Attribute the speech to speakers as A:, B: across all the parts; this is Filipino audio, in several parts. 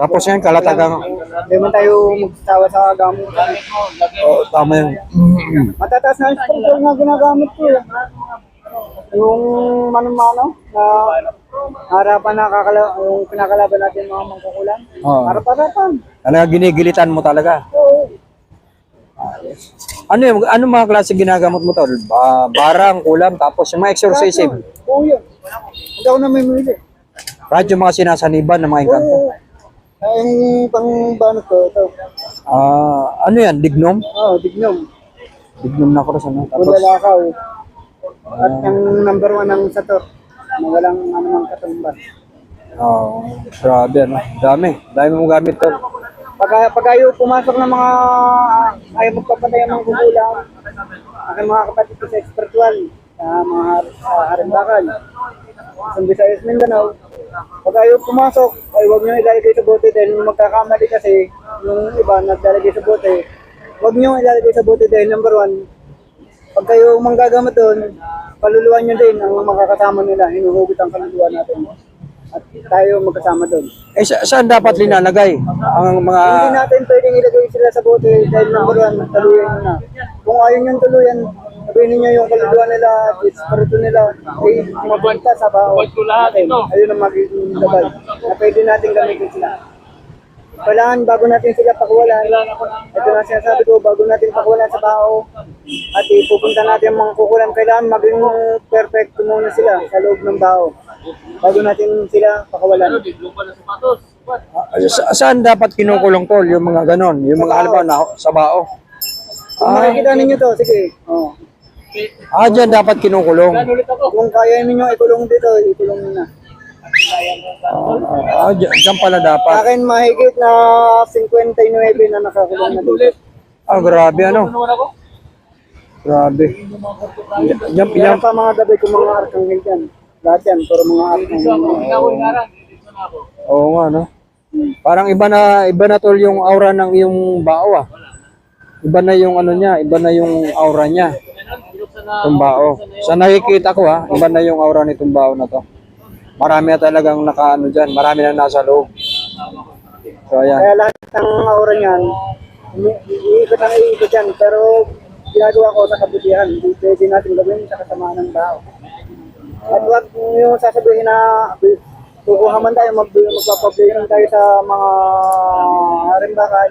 A: Tapos yan, kalatagang,
B: Hindi man tayo magsasawa sa gamit.
A: oh, tama yun.
B: Matataas na yung sprinkler na ginagamit ko. eh. Yung mano-mano na harapan na kakala, yung pinakalaban natin mga mangkukulan.
A: Oo.
B: Harap-harapan.
A: Talaga ginigilitan mo talaga.
B: Oo.
A: Ano yung, ano mga klase ginagamot mo tol? Ba, barang, kulam, tapos yung mga exorcism.
B: Oo yun. Hindi ako namimili.
A: Radyo mga sinasaniban ng mga engkanto.
B: Oo. Ay, pang banot ko, ito.
A: Ah, ano yan? Dignom?
B: Oo, dignom.
A: Dignom na cross ano? Tapos,
B: Kulalakaw. At yung number one ng sator. Na walang ano ng katumban.
A: oh, grabe ano. Dami. Dami mong gamit tol.
B: Pag, pag ayaw pumasok ng mga ayaw magpapatay ng gugulang, aking mga kapatid ko sa spiritual, sa mga sa Harimbakan, sa Visayas Mindanao, pag ayaw pumasok, ay huwag nyo ilalagay sa bote dahil magkakamali kasi yung iba naglalagay sa bote. Huwag nyo ilalagay sa bote dahil number one, pag kayo manggagamot doon, paluluan nyo din ang makakasama nila, hinuhugot ang kaluluwa natin. At tayo magkasama doon.
A: Eh, sa- saan dapat linalagay? Ang mga...
B: Hindi natin pwedeng ilagay sila sa bote dahil number one, taluyan nyo na. Kung ayaw nyo tuluyan, sabihin ninyo yung kaluluwa nila, espiritu nila, ay mapunta sa bao natin. Ayun ang magiging labal na pwede natin gamitin sila. Kailangan bago natin sila pakuwalan, ito na sinasabi ko, bago natin pakuwalan sa bao, at ipupunta natin ang mga kukulan, kailangan maging perfect muna sila sa loob ng bao. Bago natin sila pakawalan.
A: Ah, sa- saan dapat kinukulong tol? Yung mga ganon. Yung mga halimbawa na sa bao.
B: Kung makikita ninyo to, sige. Oh.
A: Ah, dyan dapat kinukulong.
B: Kung kaya ninyo ikulong dito, ikulong nyo na.
A: Ah, ah, dyan, dyan pala
B: Sa
A: dapat.
B: akin mahigit na 59 na nakakulong na dito.
A: Ah, grabe ano. Grabe. Yan, yan,
B: Yan pa mga gabi kung mga arkanghel yan. Lahat yan, puro mga arkanghel.
A: Oo nga, no? Parang iba na, iba na tol yung aura ng yung bao ah. Iba na yung ano niya, iba na yung aura niya. Itong bao. Sa nakikita ko ha, iba na yung aura nitong bao na to. Marami na talagang nakaano dyan, marami na nasa loob. So ayan.
B: Kaya lahat ng aura niyan, iikot ang iikot yan. Pero ginagawa ko sa kabutihan, hindi pwede natin gawin sa kasamaan ng tao. At wag yung sasabihin na kukuha man tayo, mag magpapabliran tayo sa mga harimbakan,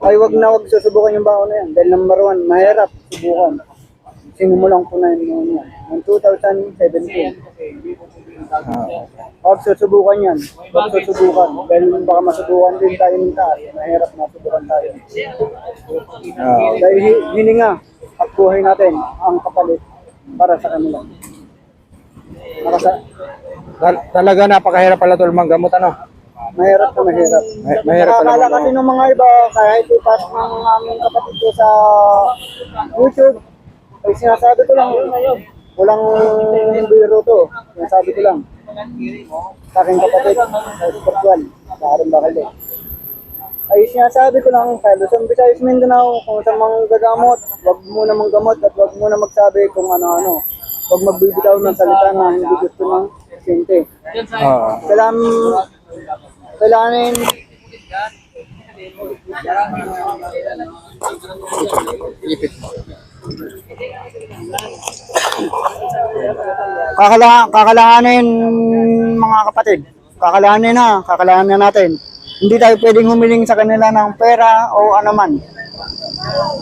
B: ay wag na wag susubukan yung baon na yan. Dahil number one, mahirap subukan. Sinimulan ko na yun yan. Noong 2017. Huwag susubukan yan. Huwag susubukan. Dahil baka masubukan din tayo ng taas. Mahirap masubukan tayo.
A: Ah,
B: Dahil hi- hininga at buhay natin ang kapalit para sa kanila. Nakasa
A: tal- talaga napakahirap pala tol manggamot ano.
B: mahirap na mahirap.
A: May- mahirap pala
B: Nakakala kasi ng mga iba, kahit ipasok ng aming kapatid ko sa YouTube, ay sinasabi ko lang, walang biro to. Sinasabi ko lang. Sa aking kapatid, sa spiritual, sa Aring Bakali. Ay sinasabi ko lang sa Luzon, Visayas, Mindanao, kung sa mga gagamot, wag muna manggamot at wag muna magsabi kung ano-ano. Wag magbibitaw ng salita na hindi gusto ng pasyente.
A: Ah,
B: Kailangan, kailangan kakala, kakalahanin mga kapatid. Kakalahanin na, kakalahanin na natin. Hindi tayo pwedeng humiling sa kanila ng pera o anuman.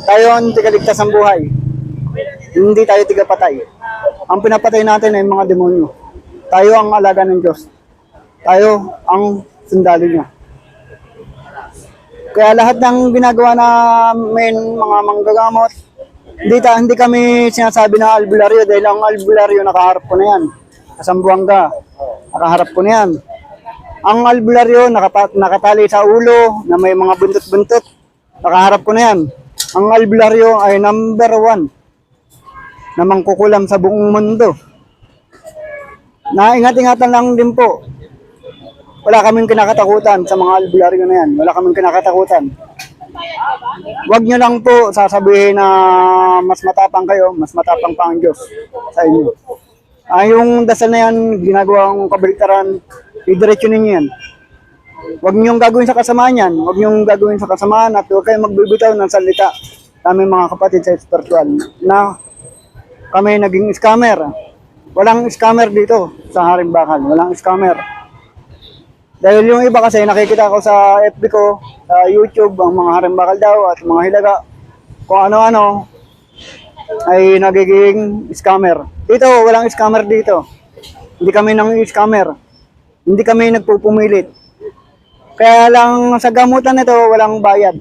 B: Tayo ang tigaligtas ng buhay. Hindi tayo tigapatay. Ang pinapatay natin ay mga demonyo. Tayo ang alaga ng Diyos. Tayo ang sundalo niya. Kaya lahat ng ginagawa namin mga manggagamot, hindi, ta, hindi kami sinasabi na albularyo dahil ang albularyo nakaharap ko na yan. Kasambuanga, nakaharap ko na yan. Ang albularyo nakapa, nakatali sa ulo na may mga buntot-buntot, nakaharap ko na yan. Ang albularyo ay number one na mangkukulam sa buong mundo. Naingat-ingatan lang din po. Wala kaming kinakatakutan sa mga albularyo na yan. Wala kaming kinakatakutan. Huwag nyo lang po sasabihin na mas matapang kayo, mas matapang pa ang Diyos sa inyo. Ah, yung dasal na yan, ginagawang kabaliktaran, idiretso ninyo yan. Huwag niyong gagawin sa kasamaan yan. Huwag niyong gagawin sa kasamaan at huwag kayong magbibitaw ng salita sa aming mga kapatid sa spiritual na kami naging scammer. Walang scammer dito sa Haring Bakal. Walang scammer. Dahil yung iba kasi nakikita ko sa FB ko, sa YouTube, ang mga Haring Bakal daw at mga hilaga, kung ano-ano, ay nagiging scammer. Dito, walang scammer dito. Hindi kami nang scammer. Hindi kami nagpupumilit. Kaya lang sa gamutan nito, walang bayad.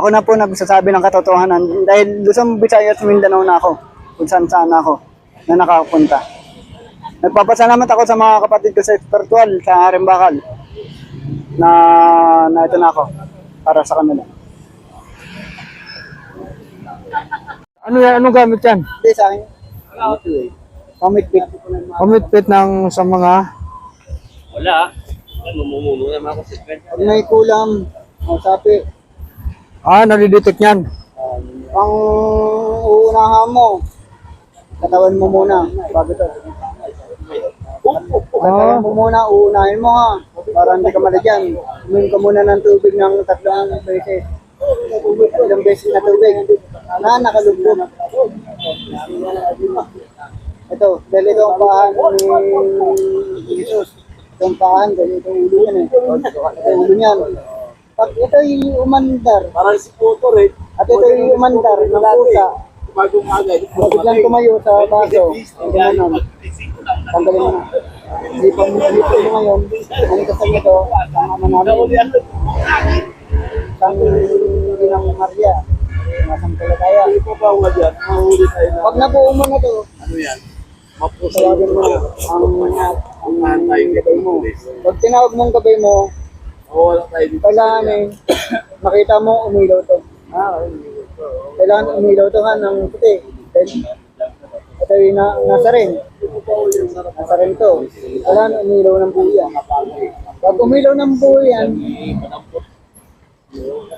B: Ako na po nagsasabi ng katotohanan dahil Luzon, Visayas, Mindanao na ako. Kung saan saan ako na nakapunta. Nagpapasalamat ako sa mga kapatid ko sa spiritual sa Harimbakal na na ito na ako para sa kanila.
A: Ano yan? Anong gamit yan?
B: Hindi sa akin. Pamit-pit.
A: Commitment ng sa mga
C: Wala. Namumuno naman ako sa.
B: Pag may kulang, ang sapi,
A: ah nalidetect yan.
B: ang uunahan mo, katawan mo muna, bago to. Katawan mo muna, uunahin mo ha, para hindi ka malagyan. Uminom ka muna ng tubig ng tatlong beses. Ilang beses na tubig. Na, nakalubog. Ito, dahil ito ang pahan ni Jesus. Itong pahan, dahil ito ulo yan eh. Ito ulo niyan. Pag ito'y umandar,
C: Parang si Puto rin.
B: at ito'y umandar ng pusa,
C: Bagong agad.
B: biglang tumayo sa baso, ang gano'n. Tanggalin mo na. Hindi pa mo pa mo ngayon. Ang kasal nito, ang ama namin, ang Ginang Maria, masampalataya.
C: Hindi po ba nga dyan? Mahuli tayo na.
B: Pag nabuo mo na to,
C: Ano yan? Mapusay.
B: tawagin mo ang, ang gabay mo. Pag tinawag mong gabay mo,
C: wala tayo dito.
B: kailangan eh, makita mo umilaw to. Ah, kailangan umilaw to ha ng puti. Then, ito yung na, nasa rin. Nasa rin to. Kailangan umilaw ng buya. Pag umilaw ng buyan,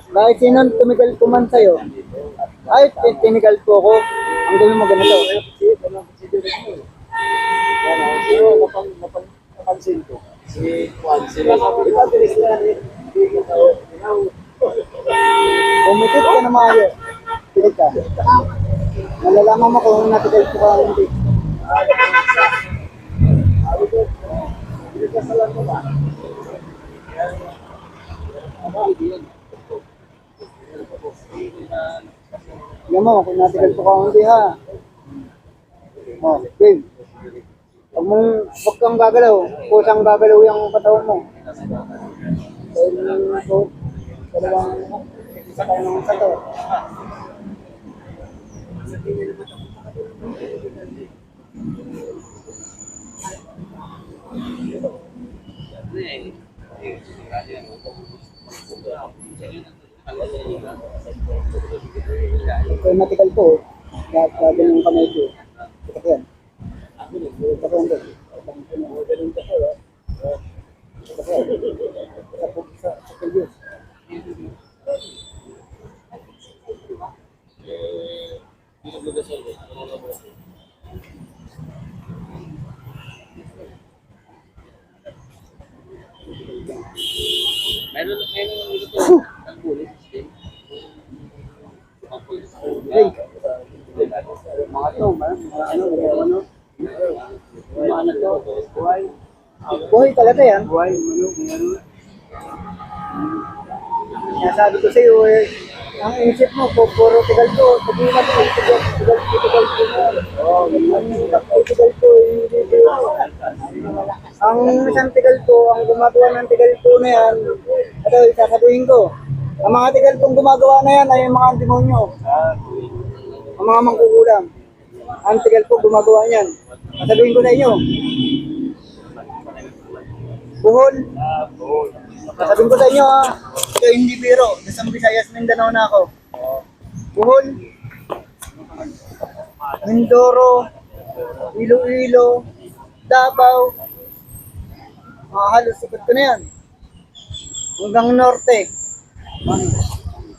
B: kahit sino tumigal ko man sa'yo, ay, tin- tinigal po ko, ang gawin mo ganito.
C: Yan o. Sino napang- napang- napansin ko? Si Juan. Sila sabi ko. Hindi ko tayo.
B: Umitit ka na maayos. Pilit ka. Malalaman mo kung natigal ko ka hindi. Tignan mo kung natigal ko ka hindi ha. Oh, game. Huwag mong, huwag kang gagalaw. Kusang gagalaw yung katawan mo. Dahil so, dalawang isa tayo ng sato. Kaya matigal po, lahat gagawin ng kamay ko. Ito ko yan. Ito ko yan. Ito ko yan. Sa pag- sa sa previous.
C: Meron meron ito. Ang pulis.
B: Hey. Mga to, mga mga ano, mga ano. Mga ano to, buhay. Buhay talaga yan. Buhay, ano, ano. Kaya sabi ko sa iyo, eh, ang isip mo, po, puro tigal to, sabihan mo, tigal, tigal, tigal na. Oh, ang tigal to, hindi to. Ang isang tigal to, ang gumagawa ng tigal to na yan, ito, isasabihin ko, ang mga tigal tong gumagawa na yan ay mga demonyo. Ang mga mangkukulam. Ang tigal po gumagawa niyan. Sasabihin ko sa inyo. Buhol. Sasabihin ko sa inyo ha. Ito hindi biro. Sa Visayas, Mindanao na ako. Buhol. Mindoro. Iloilo. Davao. Mga halos sikat ko na yan. Hanggang norte.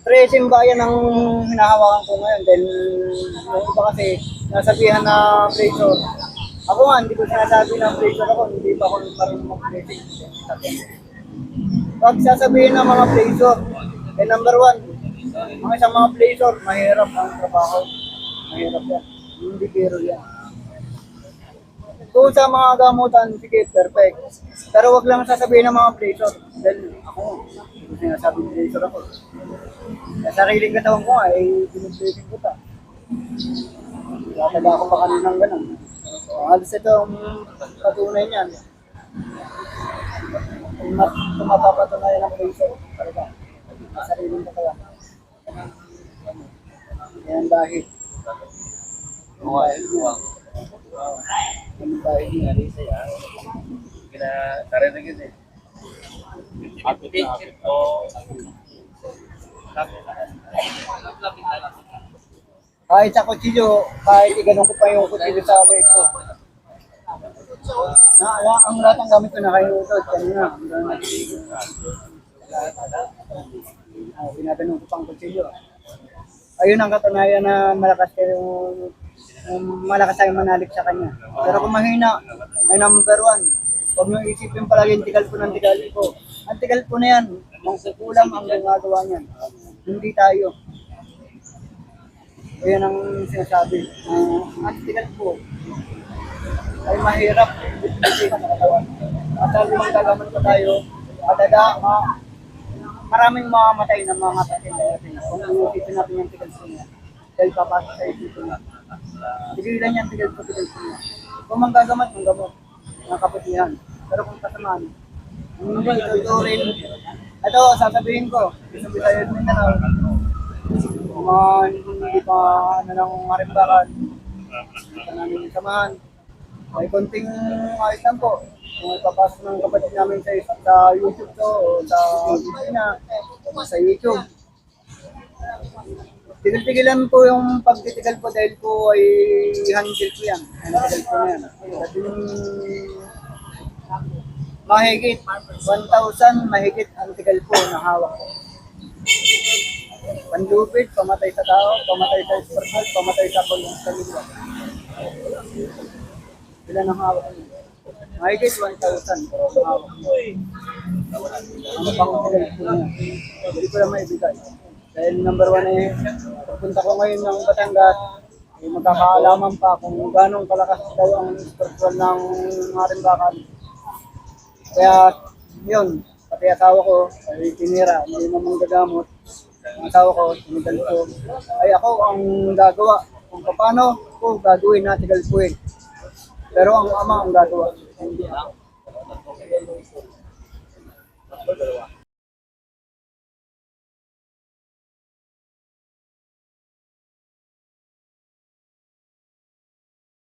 B: Tracing bayan ang hinahawakan ko ngayon dahil yung iba kasi nasabihan na pressure. Ako nga, hindi ko sinasabi na pressure ako, hindi pa ako marunong mag-tracing. Pag sasabihin ng mga placer, eh number one, ang isang mga placer, mahirap ang trabaho. Mahirap yan. Hindi biro yan. Kung sa mga gamutan, sige, perfect. Pero wag lang sasabihin ng mga placer. Dahil ako, hindi sinasabing placer ako. Sa sariling katawan ko nga, eh, binibreaking ko ta. Tataga ako pa kanina ng ganun. So, halos ito ang patunay niyan. Kung ma- kung mapapatunayan ng placer, talaga. Sa sariling katawan. Yan dahil. Yan dahil niya. Kahit sa kutsilyo, kahit iganong ko pa yung kutsilyo sa leg ko. Na, ang lahat ng gamit ko na kayo ito, kanina. Ah, Binaganon ko pang kutsilyo. Ayun ang katunayan na malakas kayo um, malakas tayo manalik sa kanya. Pero kung mahina, ay number one. Huwag nyo isipin palagi yung tigal po ng tigal po. Ang tigal po na yan, mangkukulam ang gumagawa niyan. Hindi tayo. Ayan ang sinasabi. Uh, ang tigal po ay mahirap. Hindi ka nakatawan. At mong gagaman pa tayo, mataga, ma, maraming mamamatay na mga kapatid natin. Kung iisipin natin yung tigal po niya. Dahil papasok sa isipin niya. Tigilan niya ang tigal po, tigal po niya. Kung manggagamot, manggamot. Mga kapatihan. Pero kung kasamaan, hindi tuturin. Ito, sasabihin ko, isang Bisaya at Mindanao, kung mga hindi pa ano ng marimbakan, samahan. May konting ayos lang po. Kung ipapasok ng kapatid namin sa, sa YouTube to, o sa o sa YouTube. Tigil-tigilan po yung pagtitigal po dahil po ay handle ko yan. Handle ko yan. At yung mahigit 1,000 mahigit ang tigal po na hawak ko. Panlupit, pamatay sa tao, pamatay sa personal, pamatay sa libro. Sila nang hawak ko. Mahigit 1,000 ang hawak ko. Ang pang tigal po niya. Hindi ko lang maibigay. Dahil number one eh, pagpunta ko ngayon ng Batangas, eh, magkakaalaman pa kung gano'ng kalakas daw ang spiritual ng Marimbakan. Kaya, yun, pati asawa ko, ay tinira, hindi naman gagamot. Ang asawa ko, tinigal ko. Ay ako ang gagawa kung paano ko gagawin na tigalpuin. Pero ang ama ang gagawa. Hindi ako.